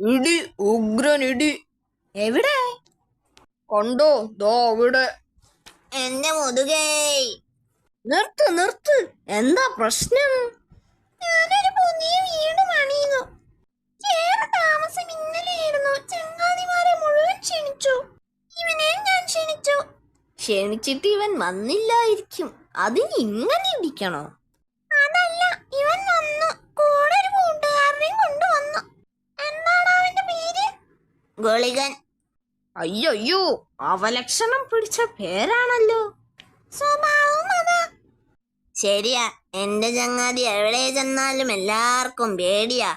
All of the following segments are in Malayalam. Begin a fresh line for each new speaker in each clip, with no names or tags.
ഇടി ഉഗ്രൻ ഇടി.
എവിടെ?
കണ്ടോ ദോ അവിടെ.
എന്റെ മുതുകേ. നിർത്ത് നിർത്ത്. എന്താ പ്രശ്നം? ഞാനൊരു പുതിയ വീട് പണിയുന്നു. ഏറെ താമസം ഇന്നലെയായിരുന്നു. ചങ്ങാതിമാരെ മുഴുവൻ ക്ഷണിച്ചു. ഇവനെ ഞാൻ ക്ഷണിച്ചു. ക്ഷണിച്ചിട്ട് ഇവൻ വന്നില്ലായിരിക്കും. അതിന് ഇങ്ങനെ ഇടിക്കണോ? ഗോളികൻ. അയ്യോയ്യോ അവലക്ഷണം പിടിച്ച പേരാണല്ലോ. ശരിയാ എന്റെ ചങ്ങാതി എവിടെ ചെന്നാലും എല്ലാവർക്കും പേടിയാ.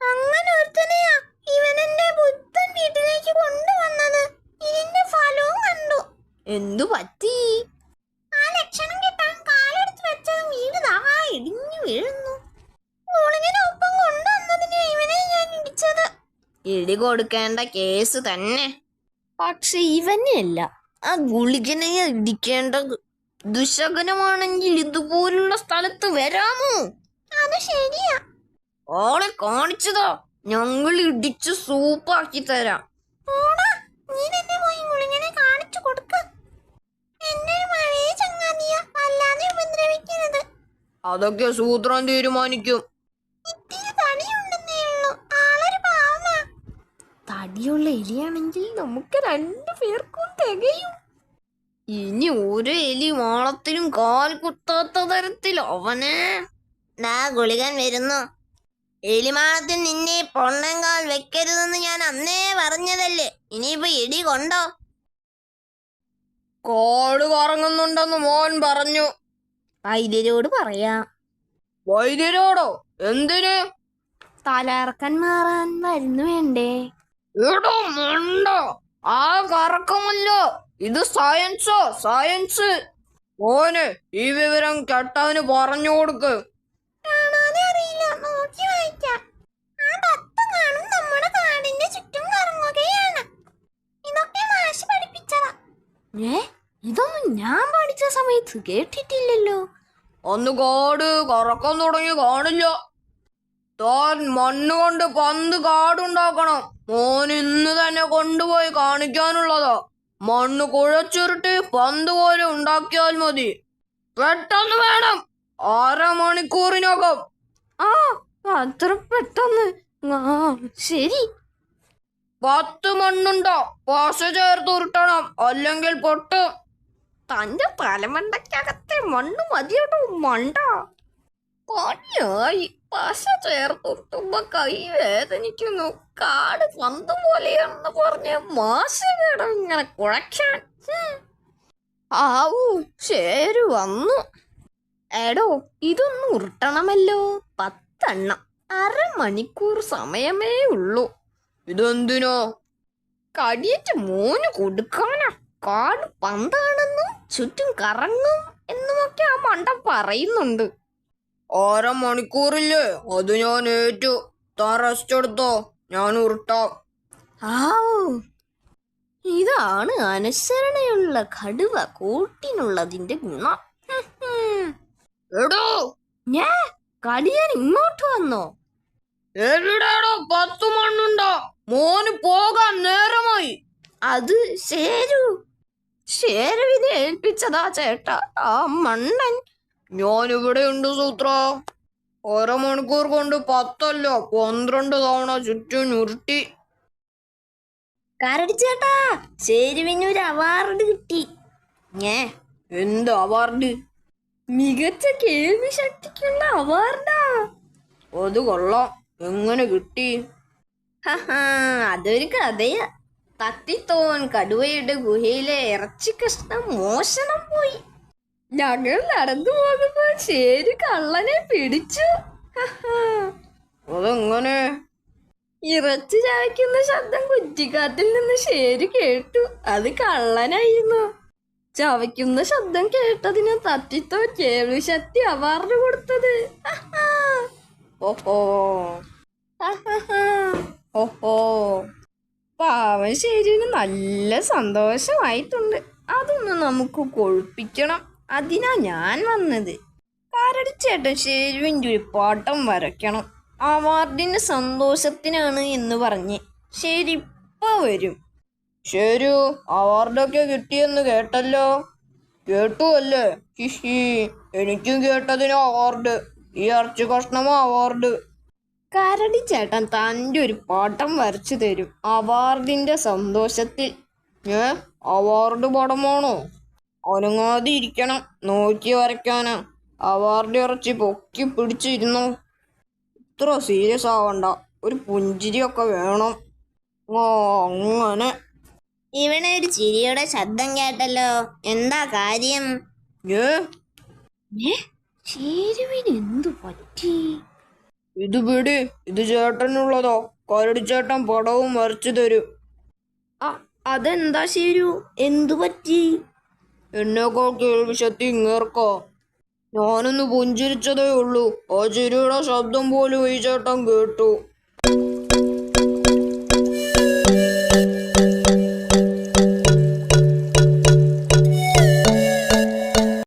അങ്ങനെ ഒരുത്തനെയാ ഇവൻ എന്റെ ബുദ്ധൻ വീട്ടിലേക്ക് കൊണ്ടുവന്നത്. ഇതിന്റെ ഫലവും കണ്ടു. എന്തു പറ്റി? ഇടി കൊടുക്കേണ്ട കേസ് തന്നെ. പക്ഷെ ഇവനെയല്ല ആ ഗുളികനെ ഇടിക്കേണ്ട ദുശകനമാണെങ്കിൽ ഇതുപോലുള്ള സ്ഥലത്ത് വരാമോ? അത് ശരിയാ. ഓളെ കാണിച്ചതോ? ഞങ്ങൾ ഇടിച്ച് സൂപ്പാക്കി തരാം.
അതൊക്കെ സൂത്രം
പോയി തടിയുള്ള എലിയാണെങ്കിൽ നമുക്ക് രണ്ടു പേർക്കും തികയും.
ഇനി ഒരു എലി ഓണത്തിനും കാൽ കുത്താത്ത തരത്തിൽ അവനെ.
ഡാ ഗുളികൻ വരുന്നു. എലിമാളത്തിൽ നിന്നെ പൊണ്ണങ്കാൽ വെക്കരുതെന്ന് ഞാൻ അന്നേ പറഞ്ഞതല്ലേ? ഇനിയിപ്പോ ഇടി കൊണ്ടോ?
കാട് കറങ്ങുന്നുണ്ടെന്ന് മോൻ പറഞ്ഞു.
വൈദ്യരോട് പറയാം.
വൈദ്യരോടോ? എന്തിന്?
തലർക്കൻ മാറാൻ മരുന്ന് വേണ്ടേ?
എടോ മണ്ടോ ആ കറക്കമല്ലോ. ഇത് സയൻസോ സയൻസ് മോന് ഈ വിവരം കെട്ടവന് പറഞ്ഞു കൊടുക്ക്.
കാണാതെ അറിയില്ല. നോക്കി വായിക്കാം. ആ തത്ത നമ്മുടെ കാടിന്റെ ചുറ്റും കറങ്ങുകയാണ്. ഇതൊക്കെ മാഷ് പഠിപ്പിച്ചതാ. ഏ? ഇതൊന്നും ഞാൻ പഠിച്ച സമയത്ത് കേട്ടിട്ടില്ലല്ലോ.
ഒന്ന് കാട് കറക്കം തുടങ്ങി കാണില്ല. താൻ മണ്ണുകൊണ്ട് പന്ത് കാടുണ്ടാക്കണം. മോൻ ഇന്ന് തന്നെ കൊണ്ടുപോയി കാണിക്കാനുള്ളതാ. മണ്ണ് കുഴച്ചുരുട്ടി പന്ത് പോലെ ഉണ്ടാക്കിയാൽ മതി. പെട്ടെന്ന് വേണം. അരമണിക്കൂറിനകം.
ആ അത്ര പെട്ടെന്ന്. ആ ശരി.
പത്ത് മണ്ണുണ്ടോ? പശ ചേർത്ത് ഉരുട്ടണം. അല്ലെങ്കിൽ പൊട്ടും.
തന്റെ തലമണ്ടക്കകത്തെ മണ്ണ് മതിയോട്ടോ മണ്ട? പണിയായി. പശ ചേർത്തുട്ടുമ്പോ കൈ വേദനിക്കുന്നു. കാട് പന്ത് പോലെയാണെന്ന് പറഞ്ഞ് മാശ വേണം ഇങ്ങനെ കുഴക്കാൻ. ആവൂ ശരി വന്നു. എടോ ഇതൊന്ന് ഉരുട്ടണമല്ലോ. പത്തെണ്ണം. അരമണിക്കൂർ സമയമേ ഉള്ളൂ.
ഇതെന്തിനോ?
കടിയേറ്റ് മോന് കൊടുക്കാനാ. കാട് പന്താണെന്നും ചുറ്റും കറങ്ങും എന്നുമൊക്കെ ആ മണ്ടം പറയുന്നുണ്ട്.
അരമണിക്കൂറില്ലേ അത് ഞാൻ ഏറ്റു. താൻ റെസ്റ്റ് എടുത്തോ. ഞാൻ ഉരുട്ടാം.
ആവൂ ഇതാണ് അനുസരണയുള്ള കടുവ കൂട്ടിനുള്ളതിന്റെ ഗുണം.
എടോ.
ഞാ കടിയൻ ഇങ്ങോട്ട് വന്നോ?
എവിടെയാണോ പത്തു മണ്ണുണ്ടോ? മോന് പോകാൻ നേരമായി.
അത് ശേരു. ശേരുവിനെ ഏൽപ്പിച്ചതാ ചേട്ടാ. ആ മണ്ണൻ
ഞാൻ ഇവിടെയുണ്ട് സൂത്ര. ഒരമണിക്കൂർ കൊണ്ട് പത്തല്ല പന്ത്രണ്ട് തവണ ചുറ്റും ഉരുട്ടി
കരടിച്ചേട്ടാ ചേട്ടാ ശരുവിന് ഒരു അവാർഡ് കിട്ടി. ഞേ
എന്ത് അവാർഡ്
മികച്ച കേൾവി ശക്തിക്കുള്ള അവാർഡാ
അത് കൊള്ളാം. എങ്ങനെ കിട്ടി?
അതൊരു കഥയാ. തത്തിത്തോൻ കടുവയുടെ ഗുഹയിലെ ഇറച്ചി കഷ്ണം മോഷണം പോയി. ഞങ്ങൾ നടന്നു പോകുമ്പോ ശരി കള്ളനെ പിടിച്ചു.
അതെങ്ങനെ?
ഇറച്ചി ചായക്കുന്ന ശബ്ദം കുറ്റിക്കാട്ടിൽ നിന്ന് ശരി കേട്ടു. അത് കള്ളനായിരുന്നു. ചവയ്ക്കുന്ന ശബ്ദം കേട്ടതിന് തട്ടിത്തോ കേൾവി ശക്തി അവാർഡ് കൊടുത്തത്.
ഓഹോ. ഓഹോ.
ശരിന് നല്ല സന്തോഷമായിട്ടുണ്ട്. അതൊന്ന് നമുക്ക് കൊഴുപ്പിക്കണം. അതിനാ ഞാൻ വന്നത്. കരടിച്ചേട്ടൻ ഷേരുവിന്റെ ഒരു പാട്ടം വരയ്ക്കണം. അവാർഡിന്റെ സന്തോഷത്തിനാണ് എന്ന് പറഞ്ഞ് ശരി ഇപ്പൊ വരും. ശരി അവാർഡൊക്കെ കിട്ടിയെന്ന് കേട്ടല്ലോ? കേട്ടു അല്ലേ ഹിഷി എനിക്കും കേട്ടതിന് അവാർഡ്. ഈ ഇറച്ചി കഷ്ണമോ അവാർഡ്. കരടി ചേട്ടൻ തന്റെ ഒരു പാട്ടം വരച്ചു തരും. അവാർഡിന്റെ സന്തോഷത്തിൽ. ഏ? അവാർഡ് പടമാണോ? അനങ്ങാതെ ഇരിക്കണം നോക്കി വരയ്ക്കാനാ. അവാർഡ് ഇറച്ചി പൊക്കി പിടിച്ചിരുന്നു. ഇത്ര സീരിയസ് ആവണ്ട. ഒരു പുഞ്ചിരിയൊക്കെ വേണം. ഓ അങ്ങനെ.
ഇവിടെ ഒരു ചിരിയുടെ ശബ്ദം കേട്ടല്ലോ. എന്താ കാര്യം?
ഏ?
ചേരുവിന് എന്തു പറ്റി?
ഇത് പിടി. ഇത് ചേട്ടനുള്ളതോ? കരടി ചേട്ടൻ പടവും വരച്ചു തരും. അതെന്താ ശരു എന്തു പറ്റി? എന്നേക്കാൾ കേൾവിശക്തി ഇങ്ങേർക്കോ? ഞാനൊന്ന് പുഞ്ചിരിച്ചതേ ഉള്ളൂ. ആ ചിരിയുടെ ശബ്ദം പോലും ഈ ചേട്ടൻ കേട്ടു.